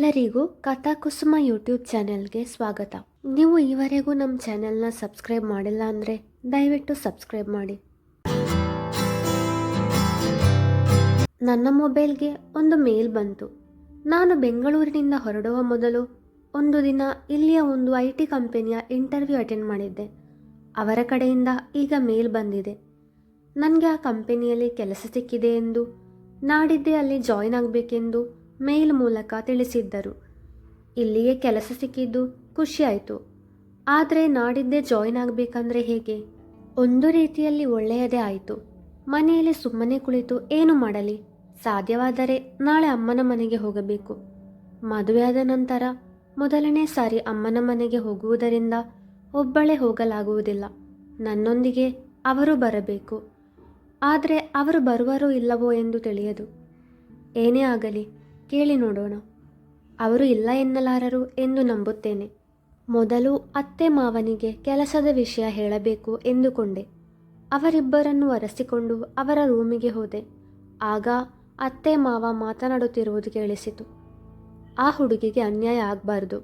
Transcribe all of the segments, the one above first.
ಎಲ್ಲರಿಗೂ ಕಥಾಕುಸುಮ ಯೂಟ್ಯೂಬ್ ಚಾನೆಲ್ಗೆ ಸ್ವಾಗತ. ನೀವು ಈವರೆಗೂ ನಮ್ಮ ಚಾನೆಲ್ನ ಸಬ್ಸ್ಕ್ರೈಬ್ ಮಾಡಿಲ್ಲ ಅಂದರೆ ದಯವಿಟ್ಟು ಸಬ್ಸ್ಕ್ರೈಬ್ ಮಾಡಿ. ನನ್ನ ಮೊಬೈಲ್ಗೆ ಒಂದು ಮೇಲ್ ಬಂತು. ನಾನು ಬೆಂಗಳೂರಿನಿಂದ ಹೊರಡುವ ಮೊದಲು ಒಂದು ದಿನ ಇಲ್ಲಿಯ ಒಂದು ಐ ಟಿ ಕಂಪನಿಯ ಇಂಟರ್ವ್ಯೂ ಅಟೆಂಡ್ ಮಾಡಿದ್ದೆ. ಅವರ ಕಡೆಯಿಂದ ಈಗ ಮೇಲ್ ಬಂದಿದೆ. ನನಗೆ ಆ ಕಂಪನಿಯಲ್ಲಿ ಕೆಲಸ ಸಿಕ್ಕಿದೆ ಎಂದು, ನಾಡಿದ್ದೇ ಅಲ್ಲಿ ಜಾಯಿನ್ ಆಗಬೇಕೆಂದು ಮೇಲ್ ಮೂಲಕ ತಿಳಿಸಿದ್ದರು. ಇಲ್ಲಿಯೇ ಕೆಲಸ ಸಿಕ್ಕಿದ್ದು ಖುಷಿಯಾಯಿತು ಆದರೆ ನಾಡಿದ್ದೇ ಜಾಯಿನ್ ಆಗಬೇಕಂದ್ರೆ ಹೇಗೆ? ಒಂದು ರೀತಿಯಲ್ಲಿ ಒಳ್ಳೆಯದೇ ಆಯಿತು. ಮನೆಯಲ್ಲಿ ಸುಮ್ಮನೆ ಕುಳಿತು ಏನು ಮಾಡಲಿ? ಸಾಧ್ಯವಾದರೆ ನಾಳೆ ಅಮ್ಮನ ಮನೆಗೆ ಹೋಗಬೇಕು. ಮದುವೆಯಾದ ನಂತರ ಮೊದಲನೇ ಸಾರಿ ಅಮ್ಮನ ಮನೆಗೆ ಹೋಗುವುದರಿಂದ ಒಬ್ಬಳೇ ಹೋಗಲಾಗುವುದಿಲ್ಲ. ನನ್ನೊಂದಿಗೆ ಅವರು ಬರಬೇಕು. ಆದರೆ ಅವರು ಬರುವರೋ ಇಲ್ಲವೋ ಎಂದು ತಿಳಿಯದು. ಏನೇ ಆಗಲಿ ಕೇಳಿ ನೋಡೋಣ. ಅವರು ಇಲ್ಲ ಎನ್ನಲಾರರು ಎಂದು ನಂಬುತ್ತೇನೆ. ಮೊದಲು ಅತ್ತೆ ಮಾವನಿಗೆ ಕೆಲಸದ ವಿಷಯ ಹೇಳಬೇಕು ಎಂದುಕೊಂಡೆ. ಅವರಿಬ್ಬರನ್ನು ಒರೆಸಿಕೊಂಡು ಅವರ ರೂಮಿಗೆ ಹೋದೆ. ಆಗ ಅತ್ತೆ ಮಾವ ಮಾತನಾಡುತ್ತಿರುವುದು ಕೇಳಿಸಿತು. ಆ ಹುಡುಗಿಗೆ ಅನ್ಯಾಯ ಆಗಬಾರ್ದು.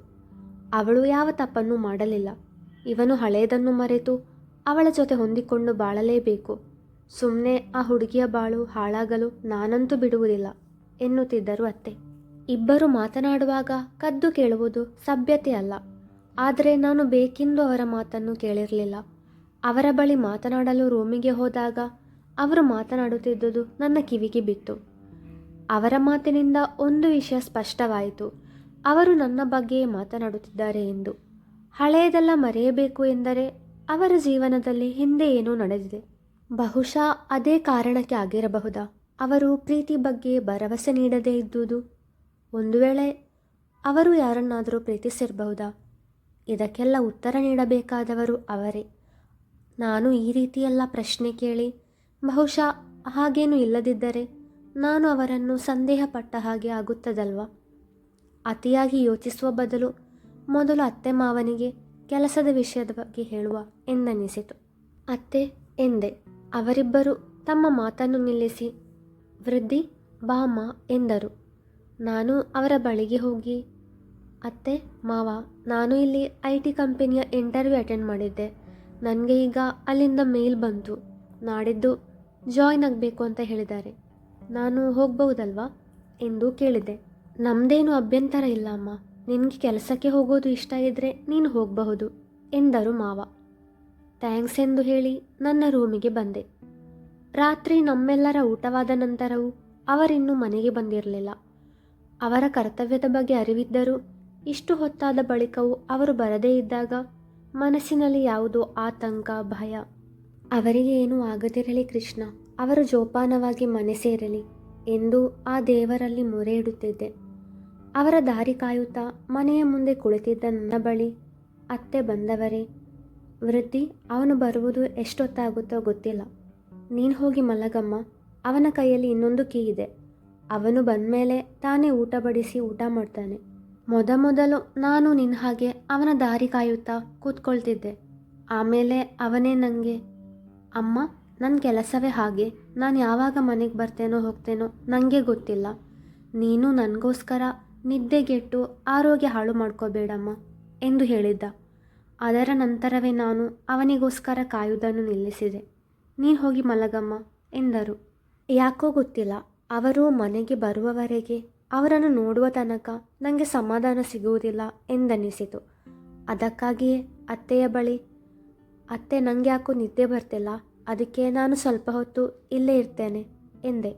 ಅವಳು ಯಾವ ತಪ್ಪನ್ನು ಮಾಡಲಿಲ್ಲ. ಇವನು ಹಳೆಯದನ್ನು ಮರೆತು ಅವಳ ಜೊತೆ ಹೊಂದಿಕೊಂಡು ಬಾಳಲೇಬೇಕು. ಸುಮ್ಮನೆ ಆ ಹುಡುಗಿಯ ಬಾಳು ಹಾಳಾಗಲು ನಾನಂತೂ ಬಿಡುವುದಿಲ್ಲ. ಎನ್ನುತ್ತಿದ್ದರು ಅತ್ತೆ. ಇಬ್ಬರು ಮಾತನಾಡುವಾಗ ಕದ್ದು ಕೇಳುವುದು ಸಭ್ಯತೆ ಅಲ್ಲ. ಆದರೆ ನಾನು ಬೇಕೆಂದು ಅವರ ಮಾತನ್ನು ಕೇಳಿರಲಿಲ್ಲ. ಅವರ ಬಳಿ ಮಾತನಾಡಲು ರೂಮಿಗೆ ಹೋದಾಗ ಅವರು ಮಾತನಾಡುತ್ತಿದ್ದುದು ನನ್ನ ಕಿವಿಗೆ ಬಿತ್ತು. ಅವರ ಮಾತಿನಿಂದ ಒಂದು ವಿಷಯ ಸ್ಪಷ್ಟವಾಯಿತು. ಅವರು ನನ್ನ ಬಗ್ಗೆಯೇ ಮಾತನಾಡುತ್ತಿದ್ದಾರೆ ಎಂದು. ಹಳೆಯದೆಲ್ಲ ಮರೆಯಬೇಕು ಎಂದರೆ ಅವರ ಜೀವನದಲ್ಲಿ ಹಿಂದೆ ಏನೂ ನಡೆದಿದೆ. ಬಹುಶಃ ಅದೇ ಕಾರಣಕ್ಕೆ ಆಗಿರಬಹುದಾ? ಅವರು ಪ್ರೀತಿ ಬಗ್ಗೆ ಭರವಸೆ ನೀಡದೇ ಇದ್ದುದು. ಒಂದು ವೇಳೆ ಅವರು ಯಾರನ್ನಾದರೂ ಪ್ರೀತಿಸಿರಬಹುದಾ? ಇದಕ್ಕೆಲ್ಲ ಉತ್ತರ ನೀಡಬೇಕಾದವರು ಅವರೇ. ನಾನು ಈ ರೀತಿಯೆಲ್ಲ ಪ್ರಶ್ನೆ ಕೇಳಿ ಬಹುಶಃ ಹಾಗೇನೂ ಇಲ್ಲದಿದ್ದರೆ ನಾನು ಅವರನ್ನು ಸಂದೇಹ ಪಟ್ಟ ಹಾಗೆ ಆಗುತ್ತದಲ್ವ? ಅತಿಯಾಗಿ ಯೋಚಿಸುವ ಬದಲು ಮೊದಲು ಅತ್ತೆ ಮಾವನಿಗೆ ಕೆಲಸದ ವಿಷಯದ ಬಗ್ಗೆ ಹೇಳುವ ಎಂದನಿಸಿತು. ಅತ್ತೆ ಎಂದೆ. ಅವರಿಬ್ಬರು ತಮ್ಮ ಮಾತನ್ನು ನಿಲ್ಲಿಸಿ ವೃದ್ಧಿ ಬಾಮ ಎಂದರು. ನಾನು ಅವರ ಬಳಿಗೆ ಹೋಗಿ, ಅತ್ತೆ, ಮಾವ, ನಾನು ಇಲ್ಲಿ ಐ ಟಿ ಕಂಪನಿಯ ಇಂಟರ್ವ್ಯೂ ಅಟೆಂಡ್ ಮಾಡಿದ್ದೆ. ನನಗೆ ಈಗ ಅಲ್ಲಿಂದ ಮೇಲ್ ಬಂತು. ನಾಡಿದ್ದು ಜಾಯ್ನ್ ಆಗಬೇಕು ಅಂತ ಹೇಳಿದ್ದಾರೆ. ನಾನು ಹೋಗ್ಬಹುದಲ್ವಾ ಎಂದು ಕೇಳಿದೆ. ನಮ್ಮದೇನು ಅಭ್ಯಂತರ ಇಲ್ಲ ಅಮ್ಮ. ನಿನಗೆ ಕೆಲಸಕ್ಕೆ ಹೋಗೋದು ಇಷ್ಟ ಇದ್ದರೆ ನೀನು ಹೋಗಬಹುದು ಎಂದರು ಮಾವ. ಥ್ಯಾಂಕ್ಸ್ ಎಂದು ಹೇಳಿ ನನ್ನ ರೂಮಿಗೆ ಬಂದೆ. ರಾತ್ರಿ ನಮ್ಮೆಲ್ಲರ ಊಟವಾದ ನಂತರವೂ ಅವರಿನ್ನೂ ಮನೆಗೆ ಬಂದಿರಲಿಲ್ಲ. ಅವರ ಕರ್ತವ್ಯದ ಬಗ್ಗೆ ಅರಿವಿದ್ದರೂ ಇಷ್ಟು ಹೊತ್ತಾದ ಬಳಿಕವೂ ಅವರು ಬರದೇ ಇದ್ದಾಗ ಮನಸ್ಸಿನಲ್ಲಿ ಯಾವುದೋ ಆತಂಕ, ಭಯ. ಅವರಿಗೆ ಏನೂ ಆಗದಿರಲಿ ಕೃಷ್ಣ, ಅವರು ಜೋಪಾನವಾಗಿ ಮನೆ ಸೇರಲಿ ಎಂದು ಆ ದೇವರಲ್ಲಿ ಮೊರೆ ಇಡುತ್ತಿದ್ದೆ. ಅವರ ದಾರಿ ಕಾಯುತ್ತಾ ಮನೆಯ ಮುಂದೆ ಕುಳಿತಿದ್ದ ನನ್ನ ಬಳಿ ಅತ್ತೆ ಬಂದವರೇ, ವೃದ್ಧಿ, ಅವನು ಬರುವುದು ಎಷ್ಟೊತ್ತಾಗುತ್ತೋ ಗೊತ್ತಿಲ್ಲ. ನೀನು ಹೋಗಿ ಮಲಗಮ್ಮ, ಅವನ ಕೈಯಲ್ಲಿ ಇನ್ನೊಂದು ಕೀ ಇದೆ. ಅವನು ಬಂದಮೇಲೆ ತಾನೇ ಊಟ ಬಡಿಸಿ ಊಟ ಮಾಡ್ತಾನೆ. ಮೊದಮೊದಲು ನಾನು ನಿನ್ನ ಹಾಗೆ ಅವನ ದಾರಿ ಕಾಯುತ್ತಾ ಕೂತ್ಕೊಳ್ತಿದ್ದೆ. ಆಮೇಲೆ ಅವನೇ ನನಗೆ ಅಮ್ಮ ನನ್ನ ಕೆಲಸವೇ ಹಾಗೆ. ನಾನು ಯಾವಾಗ ಮನೆಗೆ ಬರ್ತೇನೋ ಹೋಗ್ತೇನೋ ನನಗೆ ಗೊತ್ತಿಲ್ಲ. ನೀನು ನನಗೋಸ್ಕರ ನಿದ್ದೆಗೆಟ್ಟು ಆರೋಗ್ಯ ಹಾಳು ಮಾಡ್ಕೋಬೇಡಮ್ಮ, ಎಂದು ಹೇಳಿದ್ದ. ಅದರ ನಂತರವೇ ನಾನು ಅವನಿಗೋಸ್ಕರ ಕಾಯುವುದನ್ನು ನಿಲ್ಲಿಸಿದೆ. ನೀನು ಹೋಗಿ ಮಲಗಮ್ಮ ಎಂದರು. ಯಾಕೋ ಗೊತ್ತಿಲ್ಲ, ಅವರು ಮನೆಗೆ ಬರುವವರೆಗೆ ಅವರನ್ನು ನೋಡುವ ತನಕ ನನಗೆ ಸಮಾಧಾನ ಸಿಗುವುದಿಲ್ಲ ಎಂದನಿಸಿತು. ಅದಕ್ಕಾಗಿಯೇ ಅತ್ತೆಯ ಬಳಿ, ಅತ್ತೆ ನನಗೆ ಯಾಕೋ ನಿದ್ದೆ ಬರ್ತಿಲ್ಲ, ಅದಕ್ಕೆ ನಾನು ಸ್ವಲ್ಪ ಹೊತ್ತು ಇಲ್ಲೇ ಇರ್ತೇನೆ ಎಂದೆ.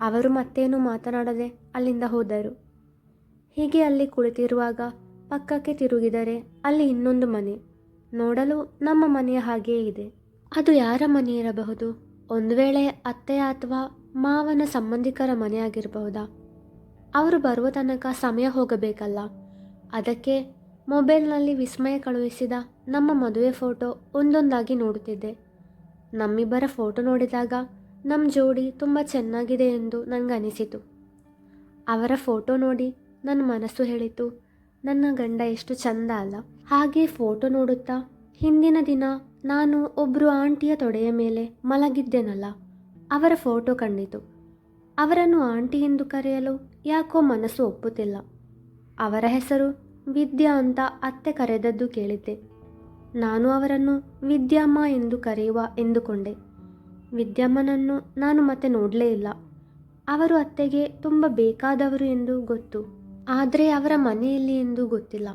ಅವರು ಮತ್ತೇನು ಮಾತನಾಡದೆ ಅಲ್ಲಿಂದ ಹೋದರು. ಹೀಗೆ ಅಲ್ಲಿ ಕುಳಿತಿರುವಾಗ ಪಕ್ಕಕ್ಕೆ ತಿರುಗಿದರೆ ಅಲ್ಲಿ ಇನ್ನೊಂದು ಮನೆ. ನೋಡಲು ನಮ್ಮ ಮನೆಯ ಹಾಗೆಯೇ ಇದೆ. ಅದು ಯಾರ ಮನೆ ಇರಬಹುದು? ಒಂದು ವೇಳೆ ಅತ್ತೆ ಅಥವಾ ಮಾವನ ಸಂಬಂಧಿಕರ ಮನೆಯಾಗಿರಬಹುದಾ ಅವರು ಬರುವ ತನಕ ಸಮಯ ಹೋಗಬೇಕಲ್ಲ. ಅದಕ್ಕೆ ಮೊಬೈಲ್ನಲ್ಲಿ ವಿಸ್ಮಯ ಕಳುಹಿಸಿದ ನಮ್ಮ ಮದುವೆ ಫೋಟೋ ಒಂದೊಂದಾಗಿ ನೋಡುತ್ತಿದ್ದೆ. ನಮ್ಮಿಬ್ಬರ ಫೋಟೋ ನೋಡಿದಾಗ ನಮ್ಮ ಜೋಡಿ ತುಂಬ ಚೆನ್ನಾಗಿದೆ ಎಂದು ನನಗನಿಸಿತು ಅವರ ಫೋಟೋ ನೋಡಿ ನನ್ನ ಮನಸ್ಸು ಹೇಳಿತು, ನನ್ನ ಗಂಡ ಎಷ್ಟು ಚಂದ ಅಲ್ಲ. ಹಾಗೆ ಫೋಟೋ ನೋಡುತ್ತಾ ಹಿಂದಿನ ದಿನ ನಾನು ಒಬ್ಬರು ಆಂಟಿಯ ತೊಡೆಯ ಮೇಲೆ ಮಲಗಿದ್ದೆನಲ್ಲ, ಅವರ ಫೋಟೋ ಕಂಡಿತು. ಅವರನ್ನು ಆಂಟಿ ಎಂದು ಕರೆಯಲು ಯಾಕೋ ಮನಸ್ಸು ಒಪ್ಪುತ್ತಿಲ್ಲ. ಅವರ ಹೆಸರು ವಿದ್ಯಾ ಅಂತ ಅತ್ತೆ ಕರೆದದ್ದು ಕೇಳಿದ್ದೆ. ನಾನು ಅವರನ್ನು ವಿದ್ಯಮ್ಮ ಎಂದು ಕರೆಯುವ ಎಂದುಕೊಂಡೆ. ವಿದ್ಯಮ್ಮನನ್ನು ನಾನು ಮತ್ತೆ ನೋಡಲೇ ಇಲ್ಲ. ಅವರು ಅತ್ತೆಗೆ ತುಂಬ ಬೇಕಾದವರು ಎಂದು ಗೊತ್ತು, ಆದರೆ ಅವರ ಮನೆಯಲ್ಲಿ ಎಂದು ಗೊತ್ತಿಲ್ಲ.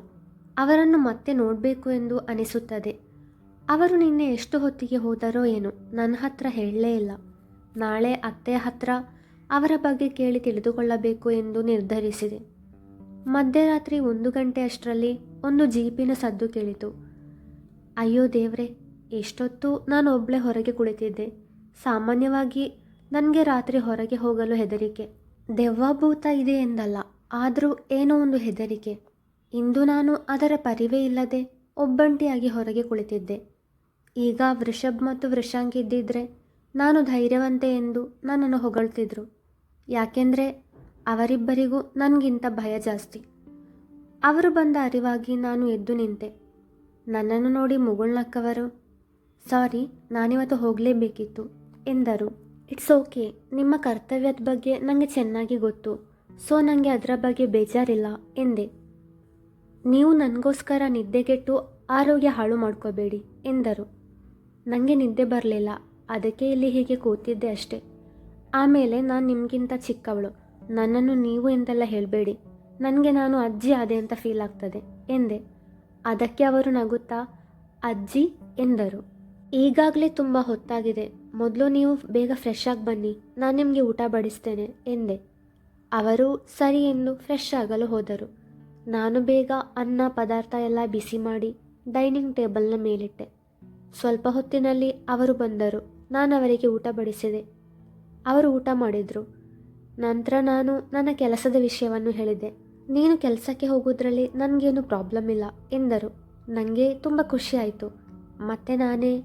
ಅವರನ್ನು ಮತ್ತೆ ನೋಡಬೇಕು ಎಂದು ಅನಿಸುತ್ತದೆ. ಅವರು ನಿನ್ನೆ ಎಷ್ಟು ಹೊತ್ತಿಗೆ ಹೋದರೋ ಏನು ನನ್ನ ಹತ್ರ ಹೇಳಲೇ ಇಲ್ಲ. ನಾಳೆ ಅತ್ತೆ ಹತ್ರ ಅವರ ಬಗ್ಗೆ ಕೇಳಿ ತಿಳಿದುಕೊಳ್ಳಬೇಕು ಎಂದು ನಿರ್ಧರಿಸಿದೆ. ಮಧ್ಯರಾತ್ರಿ ಒಂದು ಗಂಟೆ ಅಷ್ಟರಲ್ಲಿ ಒಂದು ಜೀಪಿನ ಸದ್ದು ಕೇಳಿತು. ಅಯ್ಯೋ ದೇವ್ರೆ, ಎಷ್ಟೊತ್ತು ನಾನು ಒಬ್ಬಳೇ ಹೊರಗೆ ಕುಳಿತಿದ್ದೆ. ಸಾಮಾನ್ಯವಾಗಿ ನನಗೆ ರಾತ್ರಿ ಹೊರಗೆ ಹೋಗಲು ಹೆದರಿಕೆ. ದೆವ್ವಭೂತ ಇದೆ ಎಂದಲ್ಲ, ಆದರೂ ಏನೋ ಒಂದು ಹೆದರಿಕೆ. ಇಂದು ನಾನು ಅದರ ಪರಿವೇ ಇಲ್ಲದೆ ಒಬ್ಬಂಟಿಯಾಗಿ ಹೊರಗೆ ಕುಳಿತಿದ್ದೆ. ಈಗ ವೃಷಭ್ ಮತ್ತು ವೃಷಾಂಕ್ ಇದ್ದಿದ್ರೆ ನಾನು ಧೈರ್ಯವಂತೆ ಎಂದು ನನ್ನನ್ನು ಹೊಗಳ್ತಿದ್ರು. ಯಾಕೆಂದರೆ ಅವರಿಬ್ಬರಿಗೂ ನನಗಿಂತ ಭಯ ಜಾಸ್ತಿ. ಅವರು ಬಂದ ಅರಿವಾಗಿ ನಾನು ಎದ್ದು ನಿಂತೆ. ನನ್ನನ್ನು ನೋಡಿ ಮುಗುಳ್ನಕ್ಕವರು ಸಾರಿ, ನಾನಿವತ್ತು ಹೋಗಲೇಬೇಕಿತ್ತು, ಎಂದರು. ಇಟ್ಸ್ ಓಕೆ, ನಿಮ್ಮ ಕರ್ತವ್ಯದ ಬಗ್ಗೆ ನನಗೆ ಚೆನ್ನಾಗಿ ಗೊತ್ತು. ಸೊ ನನಗೆ ಅದರ ಬಗ್ಗೆ ಬೇಜಾರಿಲ್ಲ, ಎಂದೆ. ನೀವು ನನಗೋಸ್ಕರ ನಿದ್ದೆಗೆಟ್ಟು ಆರೋಗ್ಯ ಹಾಳು ಮಾಡ್ಕೋಬೇಡಿ, ಎಂದರು. ನನಗೆ ನಿದ್ದೆ ಬರಲಿಲ್ಲ, ಅದಕ್ಕೆ ಇಲ್ಲಿ ಹೀಗೆ ಕೂತಿದ್ದೆ ಅಷ್ಟೆ. ಆಮೇಲೆ ನಾನು ನಿಮಗಿಂತ ಚಿಕ್ಕವಳು, ನನ್ನನ್ನು ನೀವು ಎಂತೆಲ್ಲ ಹೇಳಬೇಡಿ, ನನಗೆ ನಾನು ಅಜ್ಜಿ ಆದೆ ಅಂತ ಫೀಲ್ ಆಗ್ತದೆ, ಎಂದೆ. ಅದಕ್ಕೆ ಅವರು ನಗುತ್ತಾ, ಅಜ್ಜಿ, ಎಂದರು. ಈಗಾಗಲೇ ತುಂಬ ಹೊತ್ತಾಗಿದೆ, ಮೊದಲು ನೀವು ಬೇಗ ಫ್ರೆಶ್ ಆಗಿ ಬನ್ನಿ, ನಾನು ನಿಮಗೆ ಊಟ ಬಡಿಸ್ತೇನೆ, ಎಂದೆ. ಅವರು ಸರಿ ಎಂದು ಫ್ರೆಶ್ ಆಗಲು ಹೋದರು. ನಾನು ಬೇಗ ಅನ್ನ, ಪದಾರ್ಥ ಎಲ್ಲ ಬಿಸಿ ಮಾಡಿ ಡೈನಿಂಗ್ ಟೇಬಲ್ನ ಮೇಲಿಟ್ಟೆ. ಸ್ವಲ್ಪ ಹೊತ್ತಿನಲ್ಲಿ ಅವರು ಬಂದರು. ನಾನು ಅವರಿಗೆ ಊಟ ಬಡಿಸಿದೆ. ಅವರು ಊಟ ಮಾಡಿದರು. ನಂತರ ನಾನು ನನ್ನ ಕೆಲಸದ ವಿಷಯವನ್ನು ಹೇಳಿದೆ. ನೀನು ಕೆಲಸಕ್ಕೆ ಹೋಗೋದ್ರಲ್ಲಿ ನನಗೇನು ಪ್ರಾಬ್ಲಮ್ ಇಲ್ಲ ಎಂದರು. ನನಗೆ ತುಂಬ ಖುಷಿ ಆಯಿತು. ಮತ್ತೆ ನಾನೇ,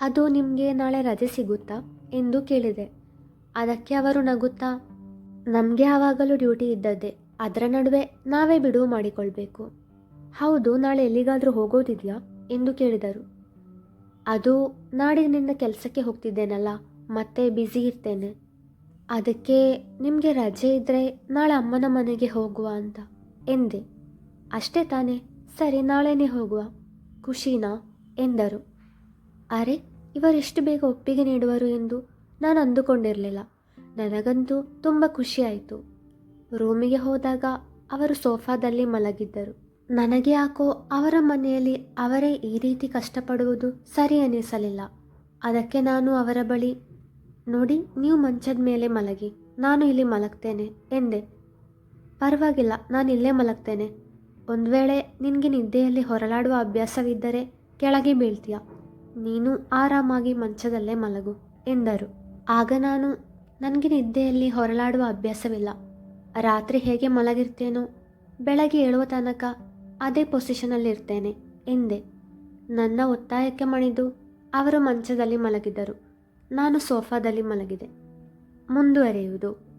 ಅದು ನಿಮಗೆ ನಾಳೆ ರಜೆ ಸಿಗುತ್ತಾ ಎಂದು ಕೇಳಿದೆ. ಅದಕ್ಕೆ ಅವರು ನಗುತ್ತಾ, ನಮಗೆ ಆವಾಗಲೂ ಡ್ಯೂಟಿ ಇದ್ದದ್ದೇ. ಅದರ ನಡುವೆ ನಾವೇ ಬಿಡುವು ಮಾಡಿಕೊಳ್ಬೇಕು. ಹೌದು, ನಾಳೆ ಎಲ್ಲಿಗಾದರೂ ಹೋಗೋದಿದೆಯಾ? ಎಂದು ಕೇಳಿದರು. ಅದು ನಾಡಿನಿಂದ ಕೆಲಸಕ್ಕೆ ಹೋಗ್ತಿದ್ದೇನಲ್ಲ, ಮತ್ತೆ ಬ್ಯುಸಿ ಇರ್ತೇನೆ. ಅದಕ್ಕೆ ನಿಮಗೆ ರಜೆ ಇದ್ದರೆ ನಾಳೆ ಅಮ್ಮನ ಮನೆಗೆ ಹೋಗುವ ಅಂತ, ಎಂದೆ. ಅಷ್ಟೇ ತಾನೇ, ಸರಿ, ನಾಳೆನೇ ಹೋಗುವ. ಖುಷಿನಾ? ಎಂದರು. ಅರೆ ಇವರೆಷ್ಟು ಬೇಗ ಒಪ್ಪಿಗೆ ನೀಡುವರು ಎಂದು ನಾನು ಅಂದುಕೊಂಡಿರಲಿಲ್ಲ. ನನಗಂತೂ ತುಂಬ ಖುಷಿಯಾಯಿತು ರೂಮಿಗೆ ಹೋದಾಗ ಅವರು ಸೋಫಾದಲ್ಲಿ ಮಲಗಿದ್ದರು. ನನಗೆ ಯಾಕೋ ಅವರ ಮನೆಯಲ್ಲಿ ಅವರೇ ಈ ರೀತಿ ಕಷ್ಟಪಡುವುದು ಸರಿ ಅನಿಸಲಿಲ್ಲ. ಅದಕ್ಕೆ ನಾನು ಅವರ ಬಳಿ, ನೋಡಿ, ನೀವು ಮಂಚದ ಮೇಲೆ ಮಲಗಿ, ನಾನು ಇಲ್ಲಿ ಮಲಗ್ತೇನೆ, ಎಂದೆ. ಪರವಾಗಿಲ್ಲ, ನಾನು ಇಲ್ಲೇ ಮಲಗ್ತೇನೆ. ಒಂದು ವೇಳೆ ನಿನಗೆ ನಿದ್ದೆಯಲ್ಲಿ ಹೊರಳಾಡುವ ಅಭ್ಯಾಸವಿದ್ದರೆ ಕೆಳಗೆ ಬೀಳ್ತೀಯ. ನೀನು ಆರಾಮಾಗಿ ಮಂಚದಲ್ಲೇ ಮಲಗು, ಎಂದರು. ಆಗ ನಾನು, ನನಗೆ ನಿದ್ದೆಯಲ್ಲಿ ಹೊರಳಾಡುವ ಅಭ್ಯಾಸವಿಲ್ಲ. ರಾತ್ರಿ ಹೇಗೆ ಮಲಗಿರ್ತೇನೋ, ಬೆಳಗ್ಗೆ ಏಳುವ ತನಕ ಅದೇ ಪೊಸಿಷನಲ್ಲಿರ್ತೇನೆ, ಎಂದೆ. ನನ್ನ ಒತ್ತಾಯಕ್ಕೆ ಮಣಿದು ಅವರು ಮಂಚದಲ್ಲಿ ಮಲಗಿದರು. ನಾನು ಸೋಫಾದಲ್ಲಿ ಮಲಗಿದೆ. ಮುಂದುವರಿಯುವುದು.